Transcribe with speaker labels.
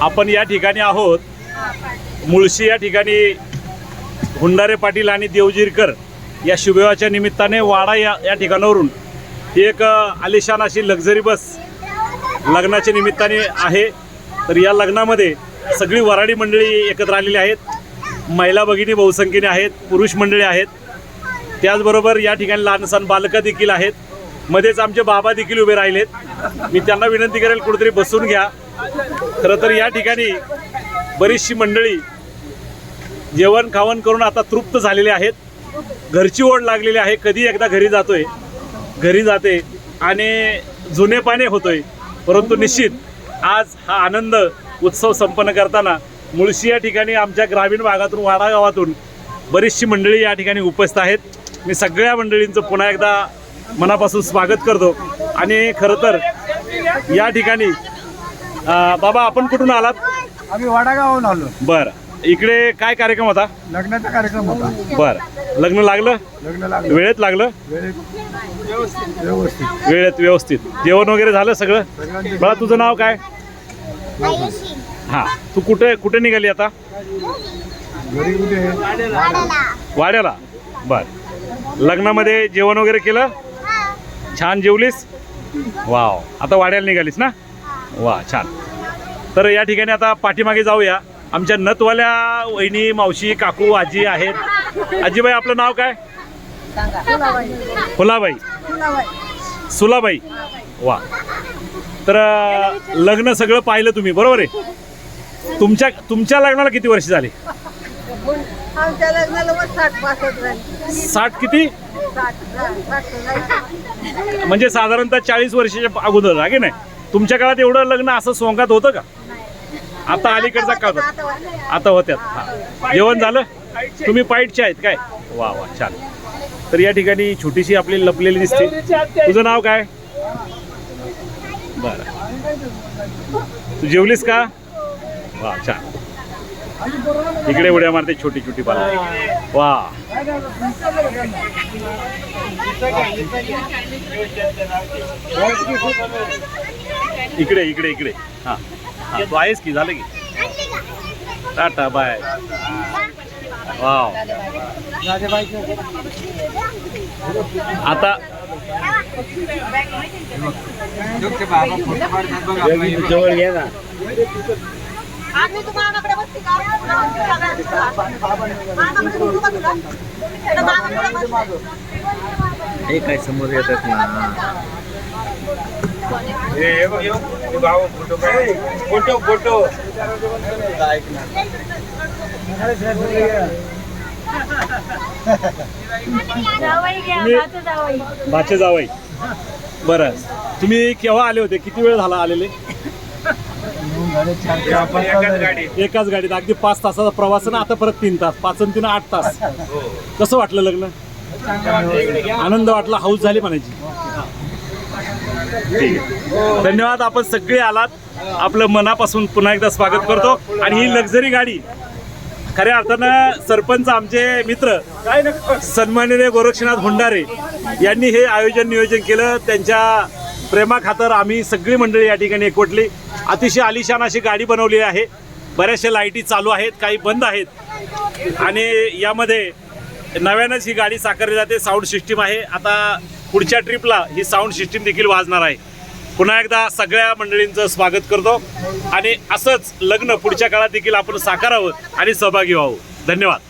Speaker 1: आपण या ठिकाणी आहोत. मुळशी या ठिकाणी हुंडारे पाटील आणि देवजीरकर या शुभेवाच्या निमित्ताने वाडा या या ठिकाणावरून एक आलिशान अशी लक्झरी बस लग्नाच्या निमित्ताने आहे. तर या लग्नामध्ये सगळी वराडी मंडळी एकत्र आलेली आहेत. महिला भगिनी बहुसंख्येने आहेत पुरुष मंडळी आहेत. त्याचबरोबर या ठिकाणी लहानसान बालकं देखील आहेत. मध्येच आमचे बाबा देखील उभे राहिलेत. मी त्यांना विनंती करेल कुठेतरी बसून घ्या. खरं तर या ठिकाणी बरीचशी मंडळी जेवण खावण करून आता तृप्त झालेले आहेत. घरची ओढ लागलेली आहे. कधी एकदा घरी जातोय. घरी जाते आणि जुनेपाने होतोय. परंतु निश्चित आज हा आनंद उत्सव संपन्न करताना मुळशी या ठिकाणी आमच्या ग्रामीण भागातून वाडा गावातून बरीचशी मंडळी या ठिकाणी उपस्थित आहेत. मी सगळ्या मंडळींचं पुन्हा एकदा मनापासून स्वागत करतो. आणि खरं तर या ठिकाणी अं, बाबा आपण कुठून आलात?
Speaker 2: आम्ही वाडागावून आलो.
Speaker 1: बरं. इकडे काय कार्यक्रम होता?
Speaker 2: लग्नाचा कार्यक्रम होता.
Speaker 1: बरं. लग्न लागलं?
Speaker 2: लग्न लागलं.
Speaker 1: वेळेत लागलं?
Speaker 2: वेळेत. व्यवस्थित.
Speaker 1: वेळेत व्यवस्थित. जेवण वगैरे झालं सगळं?
Speaker 2: सगळ्यांचे
Speaker 1: बाळा तुझं नाव काय? हां. तू कुठे कुठे निघाली आता?
Speaker 2: घरी कुठे
Speaker 1: वाड्याला. बर. लग्नामध्ये जेवण वगैरे केलं? छान जेवलीस? वाव. आता वाड्याला निघालीस ना? वा छान. तर या ठिकाणी आता पाठीमागे जाऊया. आमच्या नतवाल्या वहिनी मावशी काकू आजी आहेत. आजीबाई आपलं नाव काय? फुलाबाई. सुलाबाई. वा. तर लग्न सगळं पाहिलं तुम्ही बरोबर आहे? तुमच्या तुमच्या लग्नाला किती वर्ष झाली?
Speaker 3: साठ
Speaker 1: किती. म्हणजे साधारणतः चाळीस वर्षाच्या अगोदर आहे की नाही? तुमच्या काळात एवढं लग्न असं सोंगात होतं का? आता अलीकडचा काळ
Speaker 3: आता
Speaker 1: होत्यात. हा. जेवण झालं? तुम्ही पाईटचे आहेत काय? वा वा छान. तर या ठिकाणी छोटीशी आपली लपलेली दिसते. तुझं नाव काय? बर. तू जेवलीस का? वा छान. इकडे उड्या मारते छोटी छोटी बाल. वा. इकडे इकडे इकडे. हा. हा तू आहेस की? झालं की? Tata bye. वाव. आता जवळ घे ना.
Speaker 4: हे काय समोर येतात ना?
Speaker 2: फोटो फोटो
Speaker 1: बाचे जावई बरं. तुम्ही केव्हा आले होते? किती वेळ झाला आलेले? एकाच गाडीत. अगदी पाच तासाचा प्रवास ना आता परत तीन तास. पाच आणि तीन आठ तास. कसं वाटलं लग्न? आनंद वाटला? हाऊस झाली म्हणायची. ठीक आहे. धन्यवाद आपण सगळे आलात. आपलं मनापासून पुन्हा एकदा स्वागत करतो. आणि ही लक्झरी गाडी खऱ्या अर्थानं सरपंच आमचे मित्र सन्माननीय गोरक्षनाथ भंडारे यांनी हे आयोजन नियोजन केलं. त्यांच्या प्रेमाखातर आम्ही सगळी मंडळी या ठिकाणी एकवटली. अतिशय आलिशान अशी गाडी बनवली आहे. बऱ्याचशा लाईटी चालू आहेत काही बंद आहेत. आणि यामध्ये नव्यानंच ही गाडी साकारली जाते. साऊंड सिस्टीम आहे. आता पुढच्या ट्रिपला ही साऊंड सिस्टीम देखील वाजणार आहे. पुन्हा एकदा सगळ्या मंडळींचं स्वागत करतो. आणि असंच लग्न पुढच्या काळात देखील आपण साकारावं आणि सहभागी व्हावं. धन्यवाद.